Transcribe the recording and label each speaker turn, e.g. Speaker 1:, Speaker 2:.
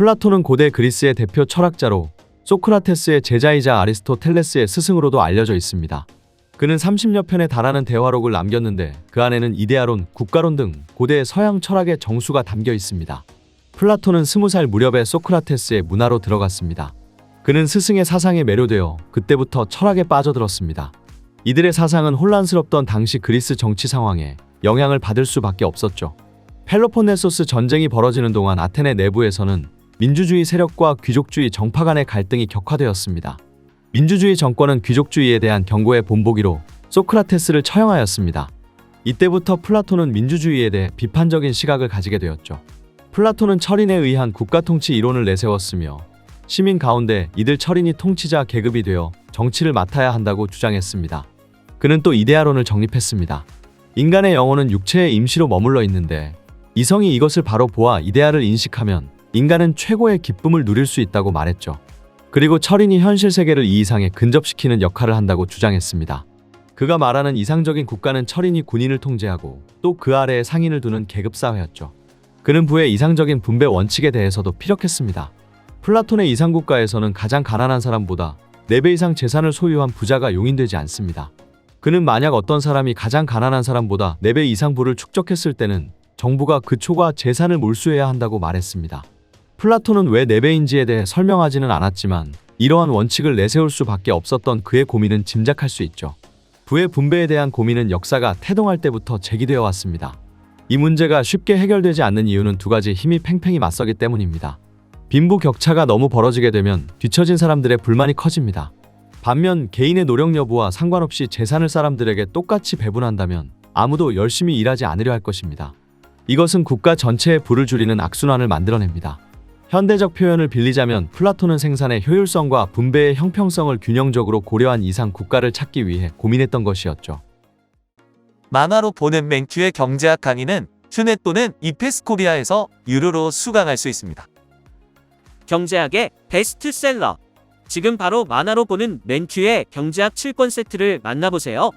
Speaker 1: 플라톤은 고대 그리스의 대표 철학자로 소크라테스의 제자이자 아리스토텔레스의 스승으로도 알려져 있습니다. 그는 30여 편에 달하는 대화록을 남겼는데 그 안에는 이데아론, 국가론 등 고대 서양 철학의 정수가 담겨 있습니다. 플라톤은 20살 무렵에 소크라테스의 문화로 들어갔습니다. 그는 스승의 사상에 매료되어 그때부터 철학에 빠져들었습니다. 이들의 사상은 혼란스럽던 당시 그리스 정치 상황에 영향을 받을 수밖에 없었죠. 펠로폰네소스 전쟁이 벌어지는 동안 아테네 내부에서는 민주주의 세력과 귀족주의 정파 간의 갈등이 격화되었습니다. 민주주의 정권은 귀족주의에 대한 경고의 본보기로 소크라테스를 처형하였습니다. 이때부터 플라톤은 민주주의에 대해 비판적인 시각을 가지게 되었죠. 플라톤은 철인에 의한 국가 통치 이론을 내세웠으며 시민 가운데 이들 철인이 통치자 계급이 되어 정치를 맡아야 한다고 주장했습니다. 그는 또 이데아론을 정립했습니다. 인간의 영혼은 육체의 임시로 머물러 있는데 이성이 이것을 바로 보아 이데아를 인식하면 인간은 최고의 기쁨을 누릴 수 있다고 말했죠. 그리고 철인이 현실 세계를 이 이상에 근접시키는 역할을 한다고 주장했습니다. 그가 말하는 이상적인 국가는 철인이 군인을 통제하고 또 그 아래에 상인을 두는 계급 사회였죠. 그는 부의 이상적인 분배 원칙에 대해서도 피력했습니다. 플라톤의 이상 국가에서는 가장 가난한 사람보다 4배 이상 재산을 소유한 부자가 용인되지 않습니다. 그는 만약 어떤 사람이 가장 가난한 사람보다 4배 이상 부를 축적했을 때는 정부가 그 초과 재산을 몰수해야 한다고 말했습니다. 플라톤은 왜 4배인지에 대해 설명하지는 않았지만 이러한 원칙을 내세울 수밖에 없었던 그의 고민은 짐작할 수 있죠. 부의 분배에 대한 고민은 역사가 태동할 때부터 제기되어 왔습니다. 이 문제가 쉽게 해결되지 않는 이유는 두 가지 힘이 팽팽히 맞서기 때문입니다. 빈부 격차가 너무 벌어지게 되면 뒤처진 사람들의 불만이 커집니다. 반면 개인의 노력 여부와 상관없이 재산을 사람들에게 똑같이 배분한다면 아무도 열심히 일하지 않으려 할 것입니다. 이것은 국가 전체의 부를 줄이는 악순환을 만들어냅니다. 현대적 표현을 빌리자면 플라톤은 생산의 효율성과 분배의 형평성을 균형적으로 고려한 이상 국가를 찾기 위해 고민했던 것이었죠.
Speaker 2: 만화로 보는 맹큐의 경제학 강의는 튜넷 또는 이페스코리아에서 유료로 수강할 수 있습니다.
Speaker 3: 경제학의 베스트셀러. 지금 바로 만화로 보는 맨큐의 경제학 7권 세트를 만나보세요.